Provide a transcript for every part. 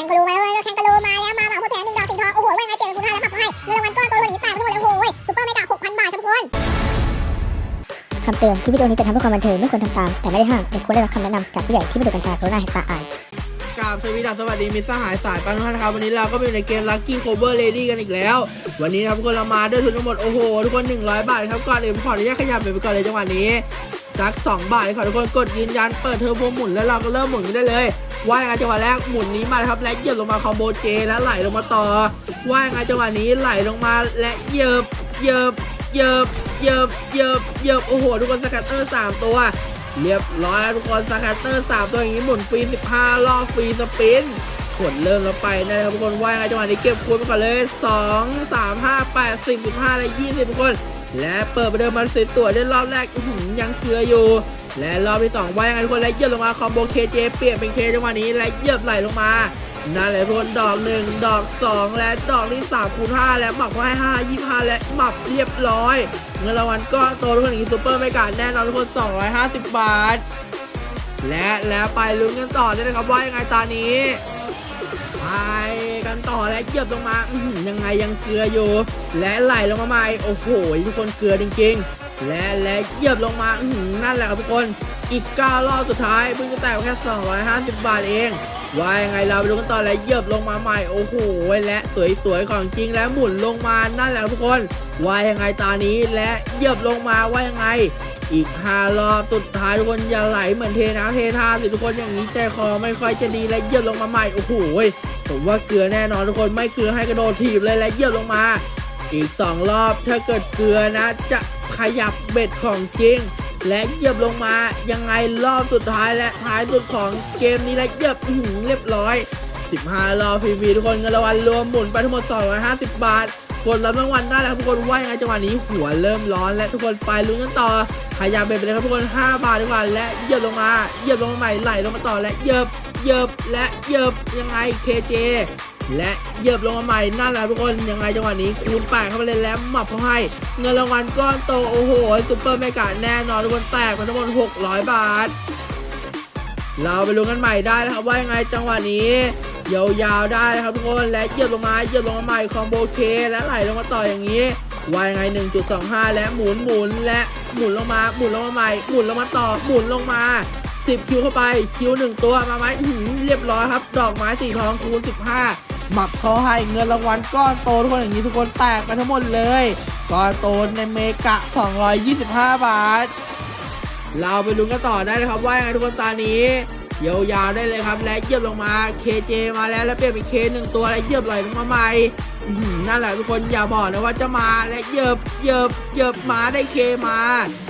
ข่งกะลูมาเลยแข่งกะลูมาแล้วมาเหมาหมดแผงหนึ่งดอกสีทองโอ้โหว่าไงเปลี่ยนเป็นคุณห้าแล้วขับให้เงินรางวัลก้อนโตวันนี้แตกไปทั้งหมดเลยโอ้โหซุปเปอร์เมกะหกพันบาทครับทุกคนคำเตือนคลิปวิดีโอนี้จะทำเพื่อความบันเทิงไม่ควรทำตาม แต่ไม่ได้ห้ามเด็กควรได้รับคำแนะนำจากผู้ใหญ่ที่ไม่ดูกัญชาโคโรนาเฮตาอายกราบสวัสดีดับสวัสดีมิตรสหายสายปันทุกท่านนะครับวันนี้เราก็อยู่ในเกม Lucky Cover Lady กันอีกแล้ว วันนี้นะครับทุกคนเรามาด้วยทุนทั้งหมดโอ้โหทุกคน 100 บาทครับก่อนอื่นผมขออนุญาตขยับไปก่อนเลยจังหวะนี้สั ก2บาทเลยขอทุกคนกดยืนยันเปิดเทอร์โบหมุนแล้วเราก็เริ่มหมุนได้เลยว่ายังไงจังหวะแรกหมุนนี้มาครับและเหยียบลงมาคอมโบเจแล้วไหลลงมาต่อว่ายังไงจังหวะนี้ไหลลงมาและเหยียบเหยียบเหยียบเหยียบเหยียบเหยียบโอ้โหทุกคนสกัตเตอร์สามตัว เรียบร้อยทุกคนสแคตเตอร์สามตัวอย่างนี้หมุนฟรี15รอบฟรีสปินกดเริ่มแล้วไปนะครับทุกคนว่ายังไงจังหวะนี้เก็บคูณไปก่อนเลย 2 3 5 8 10 15และ20ทุกคน และเปิดประเดิมมันสิตัวได้รอบแรกยังเคืออยู่ และรอบที่2ว่ายังไงทุกคนและเยียบลงมาคอมโบเคเจเปลี่ยนเป็นเคจังหวะนี้และเยียบไหลลงมานั่นแหละทุกคนดอก 1 ดอก 2 และดอกที่3คูณ5และหมักไว้5 25 และหมักเรียบร้อย เงินรางวัลก้อนโตทุกคนอย่างซูเปอร์ไม่กาดแน่นอนทุกคน 250 บาท และแล้วไปลุ้นกันต่อเลยนะครับว่ายังไงตอนนี้ ไปกันต่อและเหยียบลงมายังไงยังเกลืออยู่ และไหลลงมาใหม่โอ้โหทุกคนเกลือจริงๆ และและเหยียบลงมานั่นแหละครับทุกคนอีก9รอบสุดท้ายเพิ่งจะแตกแค่ 250 บาทเองว่ายังไงเราไปดูกันต่อและเหยียบลงมาใหม่โอ้โหและสวยๆของจริงและหมุนลงมานั่นแหละทุกคนว่ายังไงตอนนี้และเหยียบลงมาว่ายังไง อีก 5 รอบสุดท้ายทุกคนอย่าไหลเหมือนเทน้ำเทท่าสิทุกคนอย่างนี้ใจคอไม่ค่อยจะดีและเหยียบลงมาใหม่โอ้โหผมว่าเกลือแน่นอนทุกคนไม่เกลือให้กระโดดถีบเลยและเหยียบลงมา อีก 2 รอบถ้าเกิดเกลือนะ จะขยับเบ็ดของจริง และเหยียบลงมายังไงรอบสุดท้ายและท้ายสุดของเกมนี้และเหยียบหือเรียบร้อย 15 รอบฟรีๆทุกคนเงินรางวัลรวมหมุนไปทั้งหมด 250 บาท กดรับรางวัลได้แล้วครับทุกคนว่ายังไงจังหวะนี้หัวเริ่มร้อนและทุกคนไปลุ้นกันต่อขยับไปไปเลยครับทุกคน 5 บาทดีกว่าและเหยียบลงมาเหยียบลงมาใหม่ไหลลงมาต่อและเหยียบเหยียบและเหยียบยังไง KJ และเหยียบลงมาใหม่นั่นแหละทุกคนยังไงจังหวะนี้คูณแปดเข้าไปเลยแล้วหมับเขาให้ เงินรางวัลก้อนโตโอ้โหซุปเปอร์เมกาแน่นอนทุกคนแตกไปทั้งหมด600 บาท เราไปลุ้นกันใหม่ได้นะครับว่ายังไงจังหวะนี้ ยาวๆได้นะครับทุกคนและเหยียบลงมาเหยียบลงมาใหม่คอมโบเคและไหลลงมาต่ออย่างนี้ว่ายังไง 1.25 และหมุนหมุนและหมุนลงมาหมุนลงมาใหม่หมุนลงมาต่อหมุนลงมา 10 คิวเข้าไปคิว 1 ตัวมาไหมอื้อหือเรียบร้อยครับ ดอกไม้สีทองคูณ 15 หมักเขาให้เงินรางวัลก้อนโตทุกคนอย่างนี้ทุกคนแตกไปทั้งหมดเลยก้อนโตในเมกะ 225 บาท เราไปลุ้นกันต่อได้เลยครับว่ายังไงทุกคนตอนนี้ ยาวๆได้เลยครับ และเยียบลงมา KJ มาแล้วแล้วเปลี่ยนเป็น K หนึ่งตัวและเยียบไหลลงมาใหม่นั่นแหละทุกคนอย่าบอกนะว่าจะมาและเยียบเยียบเยียบมาได้ K มา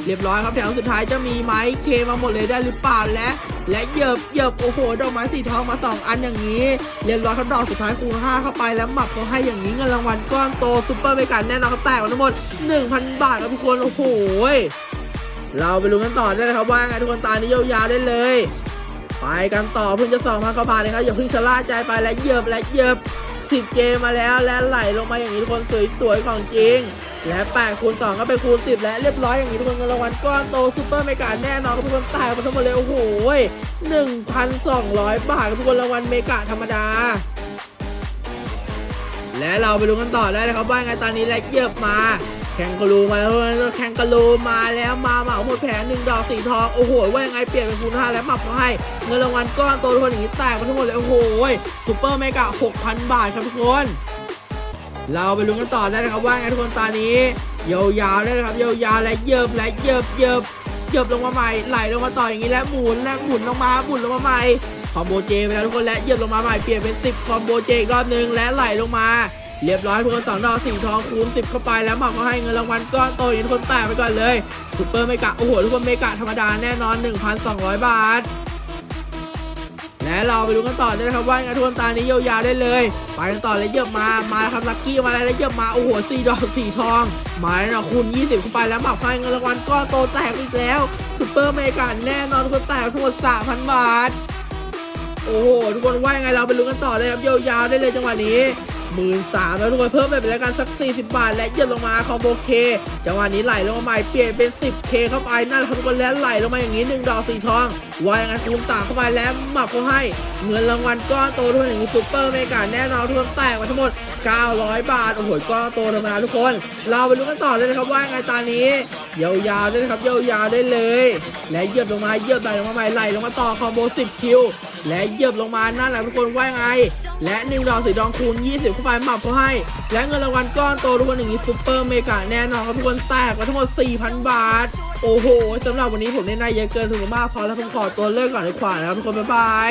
เรียบร้อยครับแถวสุดท้ายจะมีไหม K มาหมดเลยได้หรือเปล่าและและเยียบเยียบโอ้โหดอกไม้สีทองมา 2 อันอย่างนี้ เรียบร้อยครับดอกสุดท้ายคูณ5เข้าไปแล้วหมักเขาให้อย่างนี้เงินรางวัลก้อนโตซุปเปอร์เมกาแน่นอนครับแตกมาทั้งหมด 1,000 บาทครับทุกคนโอ้โหเราไปลุ้กันต่อได้เลยครับว่าไงทุกคนตานี้ยาวๆได้เลย ไปกันต่อเพิ่งจะสองพันกว่าบาทเองครับอย่าเพิ่งชะล่าใจไปและเหยียบและเหยียบ10เกมมาแล้วและไหลลงมาอย่างนี้ทุกคนสวยๆของจริง และ8คูณ2ก็เป็นคูณ10 และเรียบร้อยอย่างนี้ทุกคนเงินรางวัลก้อนโตซูเปอร์เมกาแน่นอนทุกคนตายมาทั้งหมดเลยโอ้โห1,200 บาทกับทุกคนรางวัลเมกาธรรมดา และเราไปดูกันต่อได้เลยครับว่าไงตอนนี้และเยียบมา งกะลูมาแล้วแข่งกะลูมาแล้วมาเหมาหมดแผงหนึ่งดอกสีทองโอ้โหว่ายังไงเปลี่ยนเป็นคูณห้าแล้วหมับเขาให้ เงินรางวัลก้อนโตทุกคนอย่างนี้แตกมาทั้งหมดเลยโอ้โหซูเปอร์เมกะ6,000บาทครับทุกคน เราไปลุ้นกันต่อได้เลยครับว่าไงทุกคนตอนนี้ยาวๆได้เลยครับยาวๆและเยิบและเยิบเยิบเยิบลงมาใหม่ไหลลงมาต่ออย่างนี้และหมุนและหมุนลงมาหมุนลงมาใหม่คอมโบเจไปแล้วทุกคนและเยิบลงมาใหม่เปลี่ยนเป็น 10 คอมโบเจอีกรอบหนึงและไหลลงมา เรียบร้อยทุกคนสองดอกสี่ทองคูณ10เข้าไปแล้วหมักเขาให้เงินรางวัลก้อนโตอย่างที่ทุกคนแตกไปก่อนเลยซูเปอร์เมกะโอ้โหทุกคนเมกะธรรมดาแน่นอน 1,200 บาท และเราไปดูกันต่อได้นะครับว่าไงทุกคนตานี้ยาวๆได้เลย ไปกันต่อเลยเยียบมามาครับลักกี้มาแล้วแล้วเยียบมาโอ้โหสี่ดอกสี่ทองมาแล้วนะคูณ20เข้าไปแล้วหมักให้เงินรางวัลก้อนโตแตกอีกแล้วซูเปอร์เมกะแน่นอนทุกคนแตกทั้งหมด3,000 บาทโอ้โหทุกคนว่ายังไงเราไปลุ้นกันต่อเลยครับยาวๆได้เลยจังหวะนี้ หมื่นสามแล้วทุกคนเพิ่มไปเป็นกันสัก 40 บาท และเยียบลงมาคอมโบเคจังหวะนี้ไหลลงมาใหม่เปลี่ยนเป็น 10k เข้าไปนั่นแหละทุกคนแล้วไหลลงมาอย่างนี้หนึ่งดอกสีทองวายงานคูณสามเข้าไปแล้วหมับเขาให้เงินรางวัลก้อนโตทุกคนอย่างนี้ซูเปอร์เมกาแน่นอนทุกคนแตกมาทั้งหมด 900 บาทโอ้โหก้อนโตธรรมดาทุกคน เราไปดูกันต่อเลยนะครับว่างไงตอนนี้ยาวๆได้เลยครับยาวๆได้เลย และเยียบลงมาเยียบไหลลงมาใหม่ไหลลงมาต่อคอมโบ10คิวและเยียบลงมานั่นแหละทุกคนว่างไง และหนึ่งดอกสีทองคูณ20เข้าไปหมับเขาให้ และเงินรางวัลก้อนโตทุกคนอย่างนี้ซูเปอร์เมกาแน่นอนครับทุกคนแตกมาทั้งหมด 4,000 บาท โอ้โหสำหรับวันนี้ผมได้นได้เยอะเกินถึงมากพอแล้วผมขอตัวเลิกก่อนดีกว่านะครับทุกคนบ๊ายบาย